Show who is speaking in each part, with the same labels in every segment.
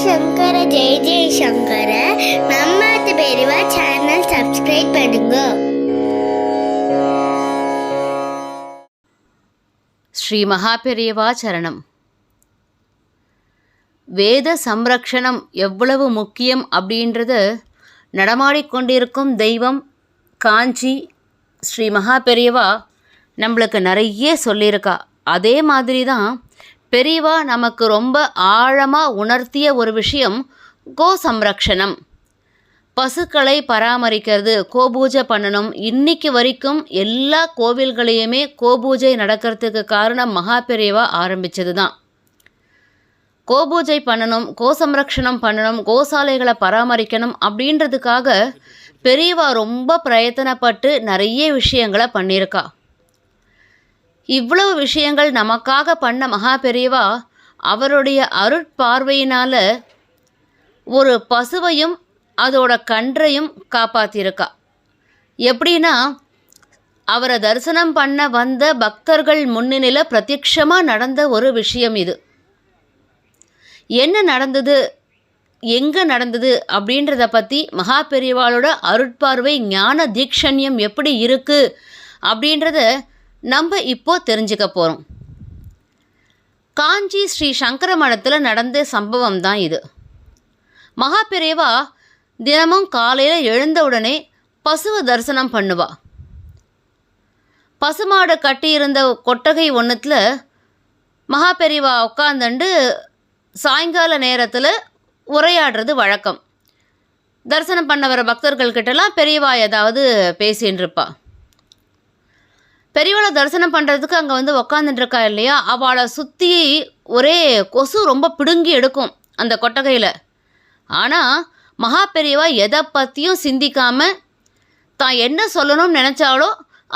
Speaker 1: சங்கர ஜெய ஜெய சங்கர நம்ம பெரியவா channel subscribe பண்ணுங்க
Speaker 2: ஸ்ரீ மகாபெரியவா சரணம் வேத சம்ரக்ஷணம் எவ்வளவு முக்கியம் அப்படின்றது நடமாடிக்கொண்டிருக்கும் தெய்வம் காஞ்சி ஸ்ரீ மகாபெரியவா நம்மளுக்கு நிறைய சொல்லியிருக்கா அதே மாதிரி தான் பெரியவா நமக்கு ரொம்ப ஆழமாக உணர்த்திய ஒரு விஷயம் கோ சம்ரக்ஷணம் பசுக்களை பராமரிக்கிறது கோபூஜை பண்ணணும். இன்னைக்கு வரைக்கும் எல்லா கோவில்களையுமே கோபூஜை நடக்கிறதுக்கு காரணம் மகா பெரியவா ஆரம்பித்தது தான் கோபூஜை பண்ணணும் கோசம்ரக்ஷணம் பண்ணணும் கோசாலைகளை பராமரிக்கணும் அப்படின்றதுக்காக பெரியவா ரொம்ப பிரயத்தனப்பட்டு நிறைய விஷயங்களை பண்ணியிருக்கா. இவ்வளவு விஷயங்கள் நமக்காக பண்ண மகா பெரியவா அவருடைய அருட்பார்வையினால் ஒரு பசுவையும் அதோட கன்றையும் காப்பாற்றியிருக்கா எப்படின்னா அவரை தரிசனம் பண்ண வந்த பக்தர்கள் முன்னிலையில் பிரத்யட்சமாக நடந்த ஒரு விஷயம் இது. என்ன நடந்தது? எங்கே நடந்தது? அப்படின்றத பற்றி மகா பெரியவாளோட அருட்பார்வை ஞான தீக்ஷண்யம் எப்படி இருக்குது அப்படின்றத நம்ம இப்போ தெரிஞ்சுக்க போகிறோம் காஞ்சி ஸ்ரீ சங்கர மடத்தில் நடந்த சம்பவம் தான் இது. மகாபிரேவா தினமும் காலையில் எழுந்தவுடனே பசுவை தரிசனம் பண்ணுவா. பசுமாடு கட்டியிருந்த கொட்டகை ஒன்றுத்தில் மகாபெரிவா உட்காந்துண்டு சாயங்கால நேரத்தில் உரையாடுறது வழக்கம். தரிசனம் பண்ண வர பக்தர்கள்கிட்டலாம் பெரியவா ஏதாவது பேசின்னு இருப்பாள் பெரியவளை தரிசனம் பண்ணுறதுக்கு அங்கே வந்து உக்காந்துட்டு இருக்கா இல்லையா? அவளை சுற்றி ஒரே கொசு ரொம்ப பிடுங்கி எடுக்கும் அந்த கொட்டகையில். ஆனால் மகா பெரியவா எதை பற்றியும் சிந்திக்காமல் தான் என்ன சொல்லணும்னு நினச்சாலோ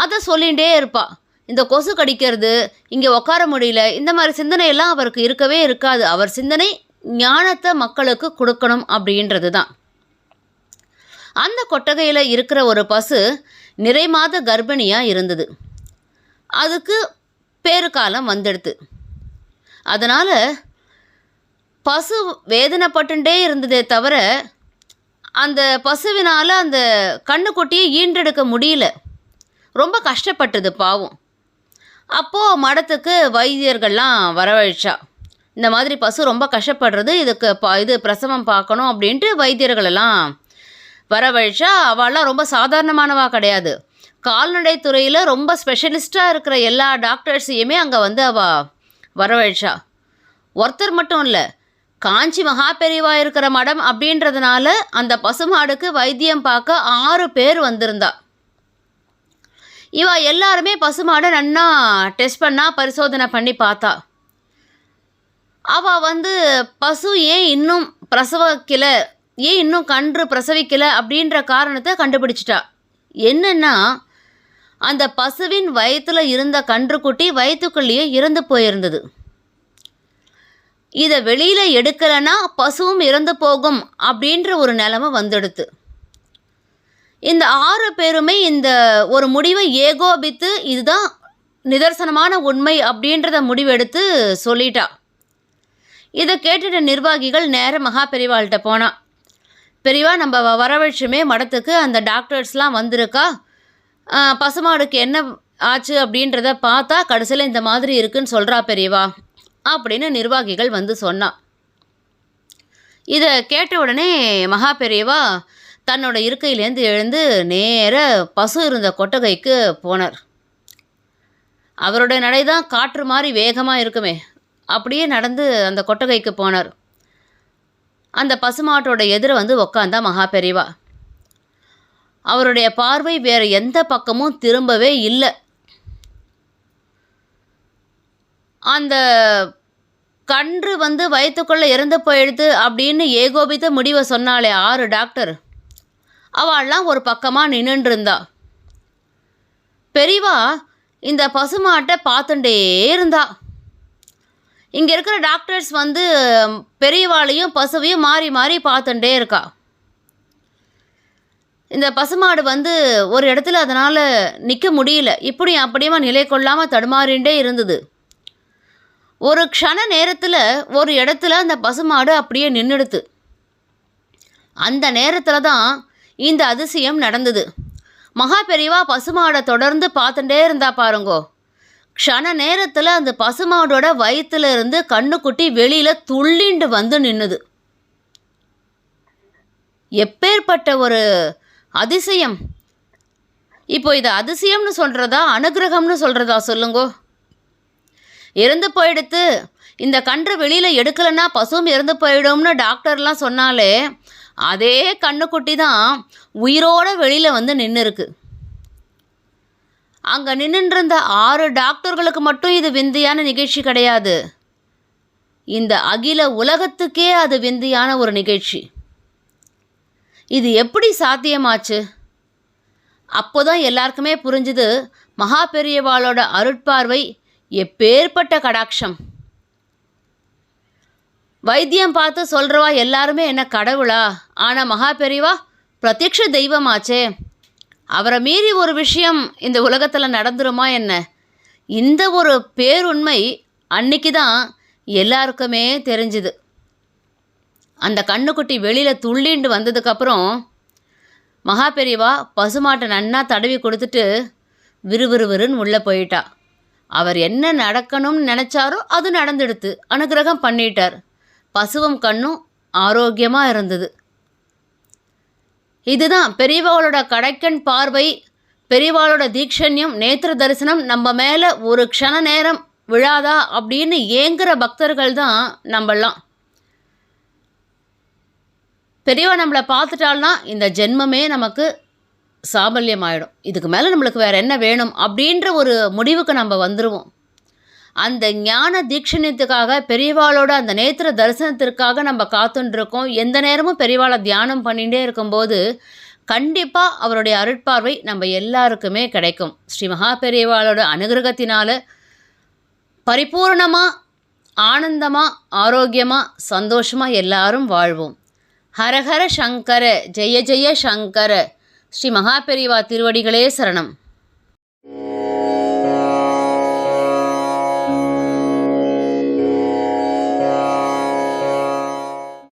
Speaker 2: அதை சொல்லிகிட்டே இருப்பாள் இந்த கொசு கடிக்கிறது இங்கே உட்கார முடியல இந்த மாதிரி சிந்தனையெல்லாம் அவருக்கு இருக்கவே இருக்காது. அவர் சிந்தனை ஞானத்தை மக்களுக்கு கொடுக்கணும் அப்படின்றது தான் அந்த கொட்டகையில் இருக்கிற ஒரு பசு நிறைமாத கர்ப்பிணியாக இருந்தது. அதுக்கு பேறுகாலம் வந்துடுது அதனால் பசு வேதனைப்பட்டுட்டே இருந்ததே தவிர அந்த பசுவினால் அந்த கண்ணுக்குட்டியை ஈன்றெடுக்க முடியல. ரொம்ப கஷ்டப்பட்டது பாவம். அப்போது மடத்துக்கு வைத்தியர்கள்லாம் வரவழைச்சா இந்த மாதிரி பசு ரொம்ப கஷ்டப்படுறது இதுக்கு பா இது பிரசவம் பார்க்கணும் அப்படின்ட்டு வைத்தியர்களெல்லாம் வரவழைச்சா அவள்லாம் ரொம்ப சாதாரணமானவா கிடையாது. கால்நடை துறையில் ரொம்ப ஸ்பெஷலிஸ்ட்டாக இருக்கிற எல்லா டாக்டர்ஸையுமே அங்கே வந்து அவள் வரவழைச்சா. ஒருத்தர் மட்டும் இல்லை காஞ்சி மகா பெரியவா இருக்கிற மடம் அப்படின்றதுனால அந்த பசுமாடுக்கு வைத்தியம் பார்க்க ஆறு பேர் வந்திருந்தா. இவா எல்லாருமே பசுமாடை நன்னா டெஸ்ட் பண்ணா பரிசோதனை பண்ணி பார்த்தா. அவள் வந்து பசு ஏன் இன்னும் பிரசவிக்கல? ஏன் இன்னும் கன்று பிரசவிக்கலை? அப்படின்ற காரணத்தை கண்டுபிடிச்சிட்டா. என்னென்னா அந்த பசுவின் வயிற்றுல இருந்த கன்றுக்குட்டி வயிற்றுக்குள்ளேயே இறந்து போயிருந்தது. இதை வெளியில் எடுக்கலைன்னா பசுவும் இறந்து போகும் அப்படின்ற ஒரு நிலமை வந்துடுது இந்த ஆறு பேருமே இந்த ஒரு முடிவை ஏகோபித்து இதுதான் நிதர்சனமான உண்மை அப்படின்றத முடிவெடுத்து சொல்லிட்டா. இதை கேட்டுட்ட நிர்வாகிகள் நேர மகா பெரியவாள்கிட்ட போனான் பெரியவா நம்ம வரவழைச்சுமே மடத்துக்கு அந்த டாக்டர்ஸ்லாம் வந்திருக்கா? பசுமாடுக்கு என்ன ஆச்சு அப்படின்றத பார்த்தா கடைசியில் இந்த மாதிரி இருக்குன்னு சொல்கிறா பெரியவா அப்படின்னு நிர்வாகிகள் வந்து சொன்னான் இதை கேட்ட உடனே மகா பெரியவா தன்னோட இருக்கையிலேருந்து எழுந்து நேர பசு இருந்த கொட்டகைக்கு போனார். அவருடைய நடை தான் காற்று மாதிரி வேகமாக இருக்குமே அப்படியே நடந்து அந்த கொட்டகைக்கு போனார். அந்த பசுமாட்டோட எதிரை வந்து உக்காந்தா மகா பெரியவா. அவருடைய பார்வை வேறு எந்த பக்கமும் திரும்பவே இல்லை. அந்த கன்று வந்து வயிற்றுக்குள்ளே இறந்து போயிடுது அப்படின்னு ஏகோபித்த முடிவை சொன்னாலே ஆறு டாக்டர். அவள்லாம் ஒரு பக்கமாக நின்றுருந்தா பெரியவா இந்த பசுமாட்டை பார்த்துட்டே இருந்தா. இங்கே இருக்கிற டாக்டர்ஸ் வந்து பெரியவாளையும் பசுவையும் மாறி மாறி பார்த்துட்டே இருக்கா. இந்த பசுமாடு வந்து ஒரு இடத்துல அதனால் நிற்க முடியல. இப்படி அப்படியுமா நிலை கொள்ளாமல் தடுமாறிண்டே இருந்தது. ஒரு க்ஷண நேரத்தில் ஒரு இடத்துல அந்த பசுமாடு அப்படியே நின்றுடுத்து அந்த நேரத்தில் தான் இந்த அதிசயம் நடந்தது. மகா பெரியவா பசுமாடை தொடர்ந்து பார்த்துட்டே இருந்தா பாருங்கோ. க்ஷண நேரத்தில் அந்த பசுமாடோட வயிற்றுல இருந்து கண்ணுக்குட்டி வெளியில் துள்ளிண்டு வந்து நின்னுது. எப்பேற்பட்ட ஒரு அதிசயம். இப்போ இது அதிசயம்னு சொல்கிறதா அனுகிரகம்னு சொல்கிறதா சொல்லுங்கோ. இறந்து போயிடுத்து இந்த கன்று வெளியில் எடுக்கலைன்னா பசுவும் இறந்து போயிடும்னு டாக்டர்லாம் சொன்னாலே அதே கண்ணுக்குட்டி தான் உயிரோட வெளியில் வந்து நின்று இருக்கு அங்கே நின்றுருந்த ஆறு டாக்டர்களுக்கு மட்டும் இது விந்தையான நிகழ்ச்சி கிடையாது. இந்த அகில உலகத்துக்கே அது விந்தையான ஒரு நிகழ்ச்சி. இது எப்படி சாத்தியமாச்சு? அப்போதான் எல்லாருக்குமே புரிஞ்சுது மகா பெரியவாளோட அருட்பார்வை எப்பேற்பட்ட கடாட்சம். வைத்தியம் பார்த்து சொல்கிறவா எல்லாருமே என்ன கடவுளா? ஆனால் மகா பெரியவா பிரத்யக்ஷ தெய்வமாச்சே. அவரை மீறி ஒரு விஷயம் இந்த உலகத்தில் நடந்துருமா என்ன? இந்த ஒரு பேருண்மை அன்னைக்கு தான் எல்லாருக்குமே தெரிஞ்சுது. அந்த கண்ணுக்குட்டி வெளியில் துள்ளிண்டு வந்ததுக்கப்புறம் மகா பெரியவா பசுமாட்டை நன்னா தடவி கொடுத்துட்டு விறுவிறுவிறுன்னு உள்ளே போயிட்டா. அவர் என்ன நடக்கணும்னு நினச்சாரோ அது நடந்துடுத்து. அனுகிரகம் பண்ணிட்டார். பசுவும் கண்ணும் ஆரோக்கியமாக இருந்தது. இதுதான் பெரியவாளோட கடைக்கண் பார்வை பெரியவாளோட தீக்ஷண்யம் நேத்திர தரிசனம் நம்ம மேலே ஒரு க்ஷண நேரம் விழாதா அப்படின்னு ஏங்குற பக்தர்கள் தான் நம்பலாம். பெரியவா நம்மளை பார்த்துட்டாள்னா இந்த ஜென்மமே நமக்கு சாபல்யம் ஆயிடும் இதுக்கு மேலே நம்மளுக்கு வேறு என்ன வேணும் அப்படின்ற ஒரு முடிவுக்கு நம்ம வந்துடுவோம் அந்த ஞான தீட்சணியத்துக்காக பெரியவாளோட அந்த நேத்திர தரிசனத்திற்காக நம்ம காத்துட்டுருக்கோம் எந்த நேரமும் பெரியவாளை தியானம் பண்ணிகிட்டே இருக்கும்போது கண்டிப்பாக அவருடைய அருட்பார்வை நம்ம எல்லாருக்குமே கிடைக்கும். ஸ்ரீ மகா பெரியவாளோட அனுகிரகத்தினால் பரிபூர்ணமாக ஆனந்தமாக ஆரோக்கியமாக சந்தோஷமாக எல்லாரும் வாழ்வோம். ஹரஹர சங்கர ஜெய ஜெய சங்கர. ஸ்ரீ மகாபெரிவா திருவடிகளே சரணம்.